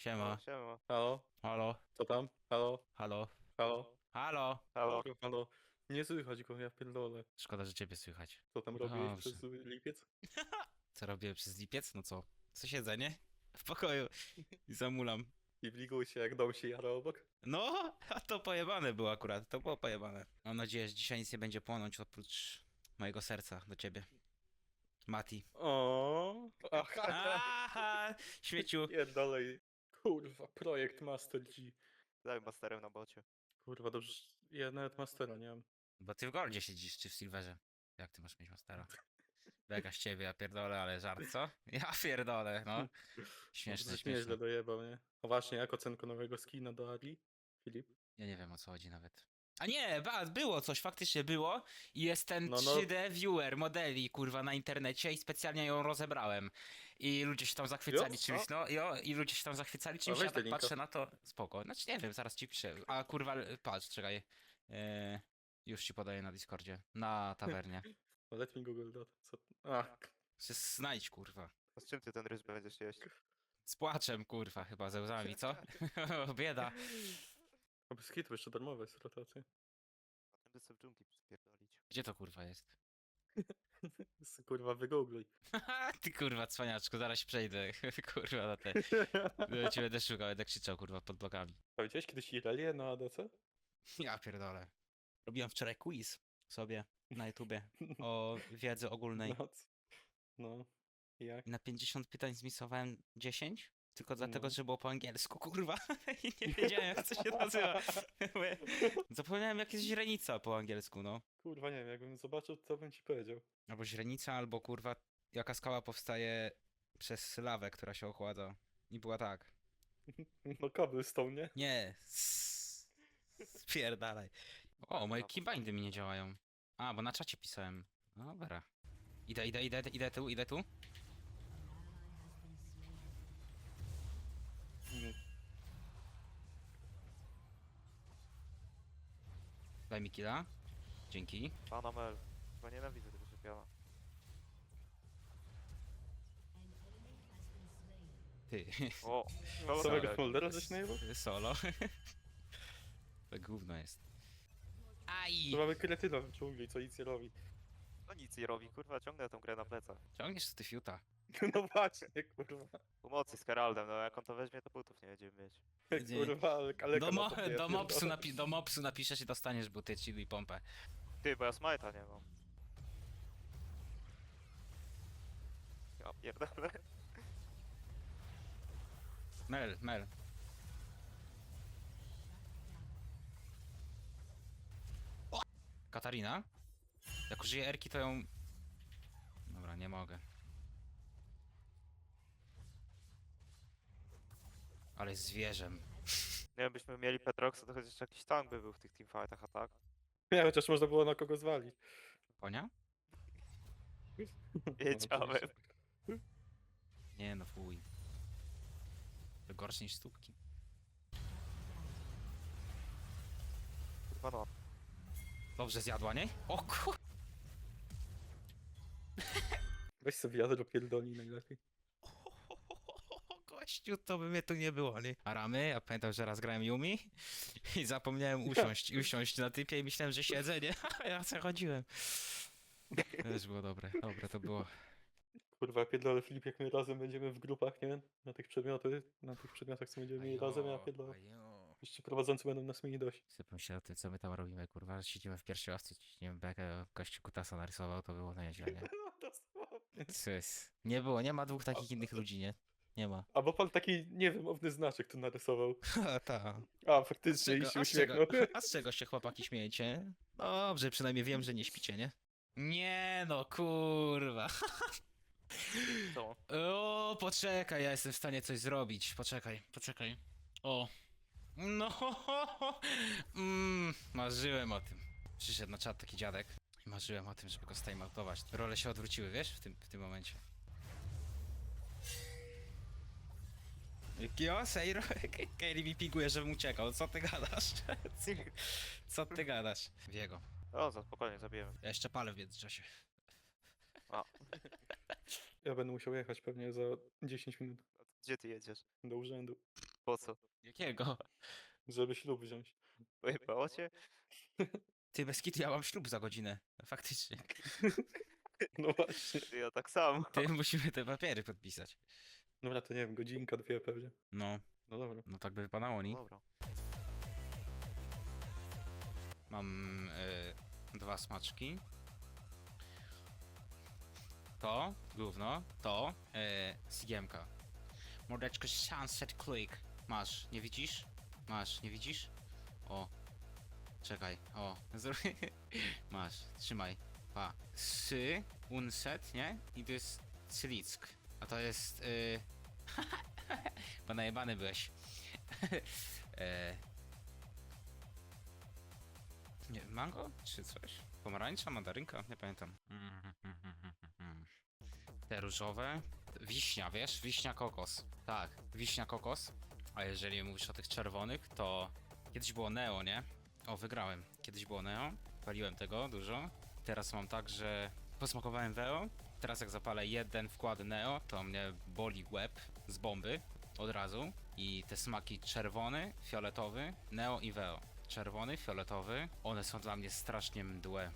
Siema. Siema. Halo? Halo, Co tam? Halo? halo, Halo? halo. Halo. Halo? Nie słychać go, ja pierdolę. Szkoda, że ciebie słychać. Co tam robiłeś Dobrze. przez lipiec? Co robię przez lipiec? No co? Co siedzenie? W pokoju. I zamulam. I wliguj się jak dom się jara obok? No, a to pojebane było akurat. To było pojebane. Mam nadzieję, że dzisiaj nic nie będzie płonąć oprócz mojego serca do ciebie. Mati. O, Aha! Aha, śmieciu. Pierdolej. Kurwa, projekt Master G. Daj masterem na bocie. Kurwa, dobrze. Ja nawet Mastera nie mam. Bo ty w Goldzie siedzisz, czy w Silverze? Jak ty masz mieć Mastera? Beka z ciebie, ja pierdolę, ale żart, co? Ja pierdolę, no. Śmieszne, Żeś nieźle śmieszne. dojebał, nie? A właśnie, jak ocenko nowego skina do Ari? Filip? Ja nie wiem o co chodzi nawet. A nie, ba, było coś, faktycznie było i jest ten No, no. 3D viewer modeli, kurwa, na internecie i specjalnie ją rozebrałem. I ludzie się tam zachwycali Jo? czymś, no, jo, i ludzie się tam zachwycali czymś, weź ja tak patrzę na to, spoko. Znaczy nie wiem, zaraz ci piszę. A kurwa, patrz, czekaj. E, już ci podaję na Discordzie, na tawernie. Let me Google that. Co? A, Se Znajdź, kurwa. A z czym ty ten ryż będziesz jeść? Z płaczem, kurwa, chyba ze łzami, co? Bieda. A bez kitu jeszcze darmowe jest rotacje. Będę sobie w dżungli przypierdolić. Gdzie to kurwa jest? S- Kurwa, wygoogluj. Ty kurwa, cwaniaczku, zaraz się przejdę, kurwa, na te. Ja cię będę szukał, będę krzyczał, kurwa, pod blokami. A widziałeś kiedyś Irelię na ADC? Ja pierdolę. Robiłem wczoraj quiz sobie na YouTubie o wiedzy ogólnej. No, c- no. Jak? I na 50 pytań zmisowałem 10, tylko dlatego, No. że było po angielsku, kurwa. I nie wiedziałem, jak to się nazywa. Zapomniałem, jak jest źrenica po angielsku, no. Kurwa, nie wiem, jakbym zobaczył, to bym ci powiedział. Albo źrenica, albo kurwa, jaka skała powstaje przez lawę, która się ochładza. I była tak. No cobblestone, nie? Nie. s- Spierdalaj. O, moje keybindy mi nie działają. A, bo na czacie pisałem. No Dobra. Idę, idę, idę, idę tu, idę tu. Daj mi killa. Dzięki. Pana Mel. Chyba nienawidzę tego czepiana. Ty. O! No, Samego Smoldera żeś najebał? Solo. To gówno jest. Aj! To mamy kretyna w dżungli, co nic nie robi. No nic nie robi, kurwa, ciągnę tą grę na plecach. Ciągniesz ty fiuta. No właśnie, kurwa. Pomocy z Heraldem, no jak on to weźmie, to butów nie będziemy mieć. Nie. Kurwa, ale kaleka Do, mo do, mopsu pierdolę. napi do mopsu napiszesz i dostaniesz buty, chill i pompę. Ty, bo ja smajta nie mam. Ja pierdolę. Mel, Mel. Katarina? Jak użyję Erki, to ją... Dobra, nie mogę. Ale jest zwierzem. Nie wiem, byśmy mieli Petroxa, to chociaż jakiś tank by był w tych teamfightach, a tak? Nie, chociaż można było na kogo zwalić. Konia? Wiedziałem. Nie no, fuj. To gorsze niż stópki. Kurwa no. Dobrze zjadła, nie? O kur... Weź sobie wiadro pierdolni najlepiej. Gościu, to by mnie tu nie było, nie? A ramy? Ja pamiętam, że raz grałem Yumi i zapomniałem usiąść, usiąść na typie i myślałem, że siedzę, nie? A ja sobie chodziłem. Też było dobre, dobre to było. Kurwa, pierdolę Filip, jak my razem będziemy w grupach, nie? Na tych przedmioty, na tych przedmiotach, co będziemy mieli razem, ja pierdolę. Jeszcze prowadzący będą nas mieli dość. Sypam się o tym, co my tam robimy, kurwa, że siedzimy w pierwszej ławce, ciśniemy bekę, gościu kutasa narysował, to było nieźle, nie? Co jest? Nie było, nie ma dwóch takich innych ludzi, nie? Nie ma. Albo pan taki niewymowny znaczek tu narysował. A, ta. A, faktycznie, i się a, z czego, uśmiechnął. a z czego się chłopaki śmiejecie? Dobrze, przynajmniej wiem, że nie śpicie, nie? Nie no, kurwa. Co? O, poczekaj, ja jestem w stanie coś zrobić. Poczekaj, poczekaj. O. No, mm, marzyłem o tym. Przyszedł na czat taki dziadek i marzyłem o tym, żeby go stajmautować. Role się odwróciły, wiesz, w tym, w tym momencie. Jo, Seiro, Kairi mi pinguje, żebym uciekał. Co ty gadasz? Co ty gadasz? Wiego. O, za spokojnie, zabijemy. Ja jeszcze palę w międzyczasie. A, Ja będę musiał jechać pewnie za 10 minut gdzie ty jedziesz? do urzędu. Po co? Jakiego? Żeby ślub wziąć. Pojebało cię? Ty bez kitu, ja mam ślub za godzinę. Faktycznie. No właśnie. Ja tak samo. Ty musimy te papiery podpisać. Dobra, to nie wiem, godzinka, dwie pewnie. No, No dobra. no tak by wypadało, nie? Dobra. Mam y, dwa smaczki. To, gówno, to, y, Sigiemka. Mordeczko Sunset Click. Masz, nie widzisz? Masz, nie widzisz? O. Czekaj, o. zrób- Masz, trzymaj. Pa. Sy, unset, nie? I to jest Cylick. A to jest, y... Bo byłeś. e, nie, mango? Czy coś? Pomarańcza, mandarynka? Nie pamiętam. Te różowe. Wiśnia, wiesz? Wiśnia kokos. Tak, wiśnia kokos. A jeżeli mówisz o tych czerwonych, to kiedyś było Neo, nie? O, wygrałem. Kiedyś było Neo. Paliłem tego dużo. Teraz mam tak, że posmakowałem Veo. Teraz jak zapalę jeden wkład Neo, to mnie boli łeb z bomby od razu. I te smaki czerwony, fioletowy, Neo i Veo czerwony, fioletowy. One są dla mnie strasznie mdłe,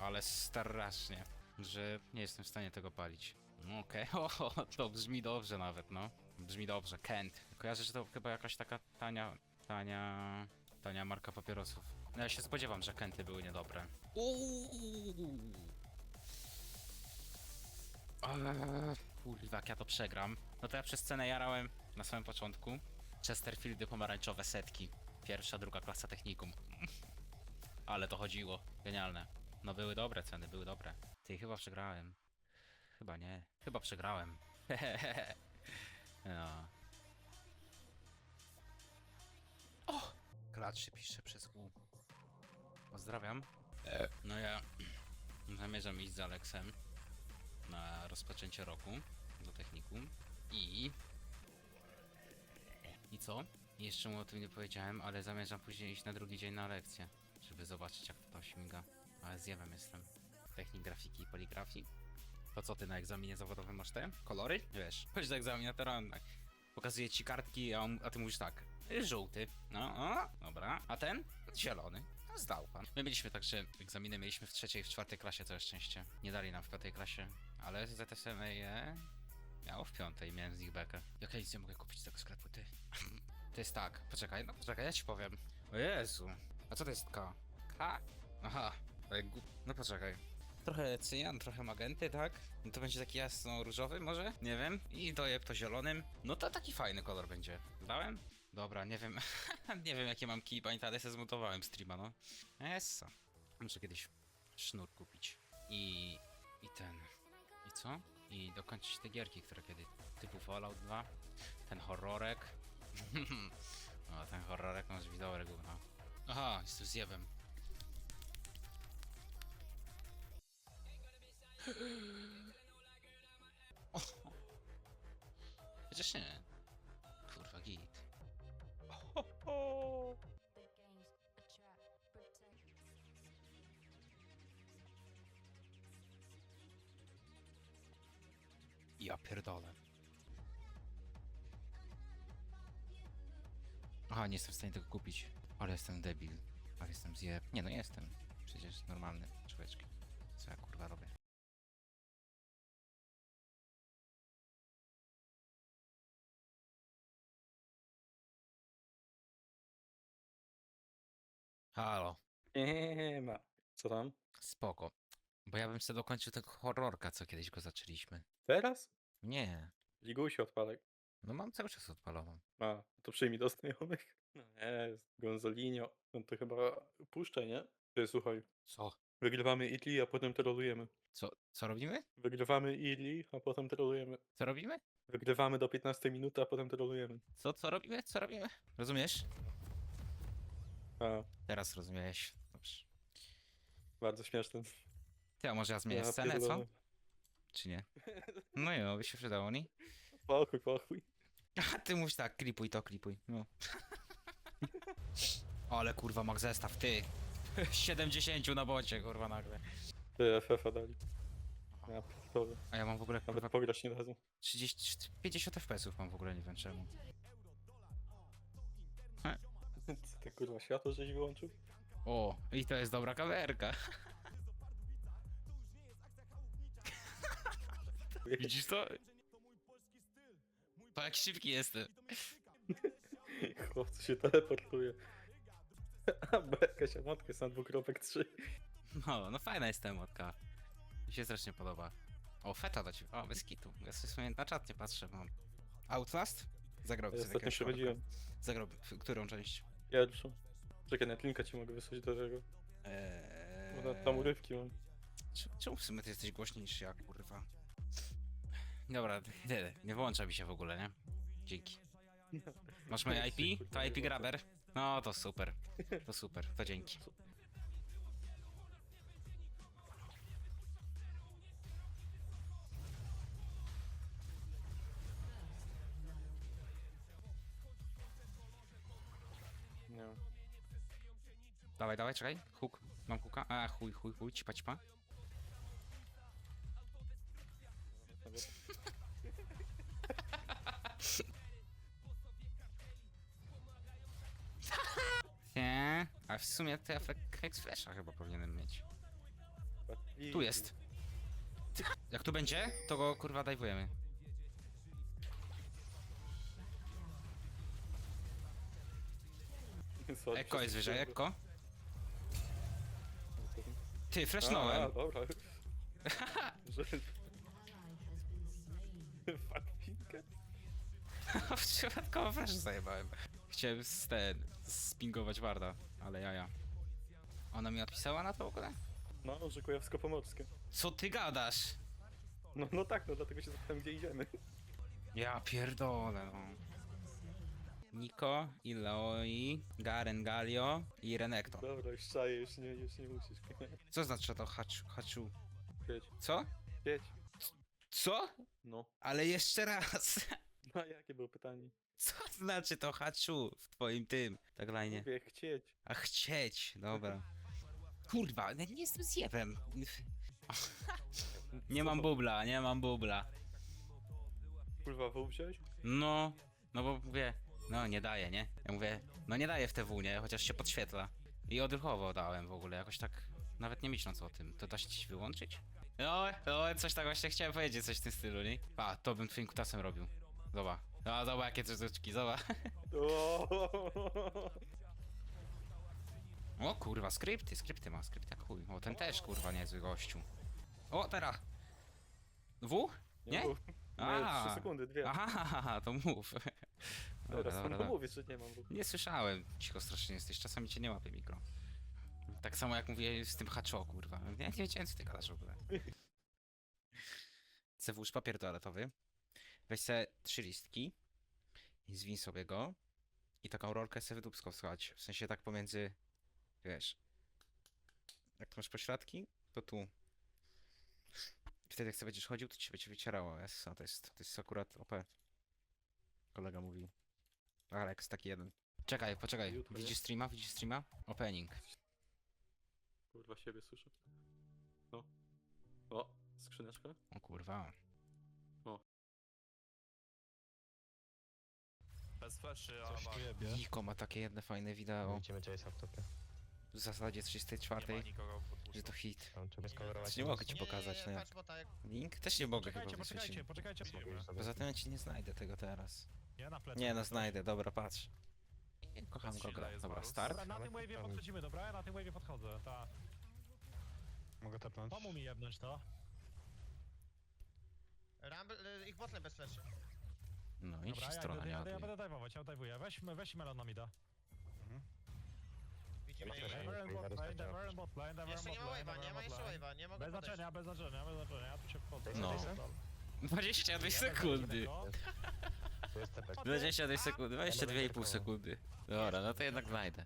ale strasznie, że nie jestem w stanie tego palić. Okej, o, to brzmi dobrze nawet, no. Brzmi dobrze, Kent. Kojarzę, że to chyba jakaś taka tania, tania, tania marka papierosów. No ja się spodziewam, że Kenty były niedobre. Uuu. Eee, Kurwa, jak ja to przegram. No to ja przez scenę jarałem na samym początku. Chesterfieldy pomarańczowe setki. Pierwsza, druga klasa technikum. Ale to chodziło. Genialne. No były dobre ceny, były dobre. Ty, chyba przegrałem. Chyba nie. Chyba przegrałem. no. O! Klatszy pisze przez U. Pozdrawiam. No ja zamierzam iść z Aleksem na rozpoczęcie roku do technikum i i co? Jeszcze mu o tym nie powiedziałem, ale zamierzam później iść na drugi dzień na lekcję, żeby zobaczyć jak to śmiga. Ale zjewem jestem. Technik grafiki i poligrafii. To co ty na egzaminie zawodowym masz te? Kolory? Wiesz, chodź do egzaminatora, pokazuje ci kartki, a, on, a ty mówisz tak. Żółty. No, o, dobra. A ten? Zielony. No, Zdał pan. My mieliśmy także egzaminy, mieliśmy w trzeciej i w czwartej klasie całe szczęście. Nie dali nam w piątej klasie, ale ZSME miało w piątej, miałem z nich bekę. Jak ja nic nie mogę kupić z tego sklepu, ty? To jest tak, poczekaj, no poczekaj, ja ci powiem. O Jezu, a co to jest K? K? Aha, no poczekaj. Trochę cyjan, trochę magenty, tak? No to będzie taki jasno-różowy może? Nie wiem. I dojeb to zielonym. No to taki fajny kolor będzie. Dałem? Dobra, nie wiem. nie wiem jakie mam key, pamiętam, ale sobie zmontowałem streama, no. Essa. Muszę kiedyś sznur kupić. I... i ten... I co? I dokończyć te gierki, które kiedy... Typu Fallout 2. Ten horrorek. o, ten horrorek masz wideo gówno. Aha, jestem zjebem. Chociaż nie. Kurwa, git. Game's Ja pierdolę. Aha, nie jestem w stanie tego kupić. Ale jestem debil. Ale jestem zjeb... Nie no, jestem. Przecież normalny człowieczek. Co ja kurwa robię? Halo. Nie ma. Co tam? Spoko. Bo ja bym sobie dokończył tego horrorka, co kiedyś go zaczęliśmy. Teraz? Nie. Liguś odpalek. No mam cały czas odpaloną. A, to przyjmij do znajomych. No jest, Gonzolinio. No to chyba puszczaj, nie? Ty, słuchaj. Co? Wygrywamy Idli, a potem trolujemy. Co, co robimy? Wygrywamy Idli, a potem trolujemy. Co robimy? Wygrywamy do 15 minuty, a potem trolujemy. Co, co robimy? Co robimy? Rozumiesz? A, Teraz rozumiałeś. Dobrze. bardzo śmieszne. Ty, a może ja zmienię Ja scenę, co? pierdolę. Czy nie? No jo, by się przydało, nie? Pochuj, pochuj. A ty mówisz tak, klipuj to, klipuj. No. Ale kurwa, mag zestaw, ty. 70 na bocie, kurwa, nagle. Ty, FF dali. Ja pierdolę. A ja mam w ogóle, kurwa, Nawet pograć nie dadzą. 30, 50 FPS-ów mam w ogóle, nie wiem czemu. Kurwa, światło żeś wyłączył? O, i to jest dobra kamerka. Widzisz to? Pa jak szybki jestem. Chłopcu się teleportuje. A, bo jakaś emotka jest na dwukropek 3. No, no fajna jest ta emotka. Mi się strasznie podoba. O, feta do ciebie. O, bez kitu. Ja sobie w sumie na czat nie patrzę, mam. Outlast? Zagrałby Ja sobie ostatnio przechodziłem. Zagrałby. w- Którą część? Pierwszą. Czekaj, na linka ci mogę wysłać do tego. Eee... Bo na- tam urywki mam. Cze- Czemu w sumie ty jesteś głośniej niż ja, kurwa? Dobra, nie, nie wyłącza mi się w ogóle, nie? Dzięki. Masz moje IP? To IP Grabber? No to super. To super, to dzięki. Wiem. Dawaj, dawaj, czekaj. Huk. Mam huka. A, chuj, chuj, chuj, cipa, cipa. W sumie to ja Hex Flasha chyba powinienem mieć. Tu jest. Jak tu będzie, to go kurwa dajwujemy. Sorry, Eko jest wyżej, Eko. Ty, A, freshnąłem. dobra. Że... Faktinkę? Przypadkowo flash zajebałem. Chciałem z ten, spingować Warda, ale jaja. Ona mi odpisała na to w ogóle? No, że kujawsko-pomorskie. Co ty gadasz? No, no tak, no dlatego się zapytam, gdzie idziemy. Ja pierdolę, no. Niko, Iloi, Garen Galio i Renekton. Dobra, już czaję, już nie, już nie musisz. Co znaczy to haczu? haczu? Jedź, Co? jedź. Co? No. Ale jeszcze raz. No, jakie było pytanie? Co znaczy to haczu w twoim tym taglajnie? Mówię, chcieć. A chcieć, dobra. Kurwa, nie, nie jestem zjebem. Nie mam bubla, nie mam bubla. Kurwa, wół wziąłeś? No, no bo mówię, no nie daje, nie? Ja mówię, no nie daje w TW, nie? Chociaż się podświetla. I odruchowo dałem w ogóle, jakoś tak, nawet nie myśląc o tym. To da się ci wyłączyć? No, no, coś tak właśnie chciałem powiedzieć, coś w tym stylu, nie? A, to bym twoim kutasem robił. Zobacz. No, zobacz jakie cycuczki, zobacz. O! O kurwa, skrypty, skrypty ma, skrypty jak chuj. O, ten też kurwa niezły gościu. O, teraz. W? Nie? mów. Nie, A. 3 sekundy, dwie. Aha, to mów. Dobra, Teraz dobra, no dobra. mówisz, że nie mam. Nie słyszałem. Cicho strasznie jesteś. Czasami cię nie łapie mikro. Tak samo jak mówię z tym haczo, kurwa. Ja nie wiedziałem, co ty gadasz w ogóle. Chcę włóż papier toaletowy. Weź se trzy listki i zwin sobie go. I taką rolkę sobie wydupską schować. W sensie tak pomiędzy, wiesz, jak to masz pośladki, to tu. Wtedy jak sobie będziesz chodził, to ci będzie wycierało. Jest, to jest, to jest akurat OP. Kolega mówił. Alex, taki jeden. Czekaj, poczekaj. Jutro, nie? Widzisz streama? Widzisz streama? Opening. Kurwa, siebie słyszę. No. O, skrzyneczka. O kurwa. Coś a jebie. Niko ma takie jedne fajne wideo. Widzimy Jace'a w topie. W zasadzie nie 34, ma nikogo w że to hit. Tam trzeba skorować. Nie mogę ci pokazać, no jak. Link? Też nie mogę chyba Poczekajcie, wysłać. poczekajcie, poczekajcie. Poza tym ja ci nie znajdę tego teraz. Nie na plecy. Nie no, znajdę, dobra, patrz. Kocham go gra. Dobra, start. Dobra, na tym wave'ie podchodzimy, dobra? Ja na tym wave'ie podchodzę, ta. Mogę tapnąć. Pomóż mi jebnąć to. Rumble, y, ich botlem bez fleszy. No i Dobra, się ja, strona nie ja, ja będę dajwować, ja dajwuję. Weź, weź melon na mida. Widzimy ich. Bot lane, bot lane, Jeszcze bot nie ma lane, wave'a, nie Endeavor ma and jeszcze bot lane. wave'a, nie mogę Bez podejść. znaczenia, bez znaczenia, bez znaczenia, ja tu się wchodzę. No. 22 sekundy. Tu jest tepek. 22 sekundy, 22,5 sekundy. Dobra, no to jednak znajdę.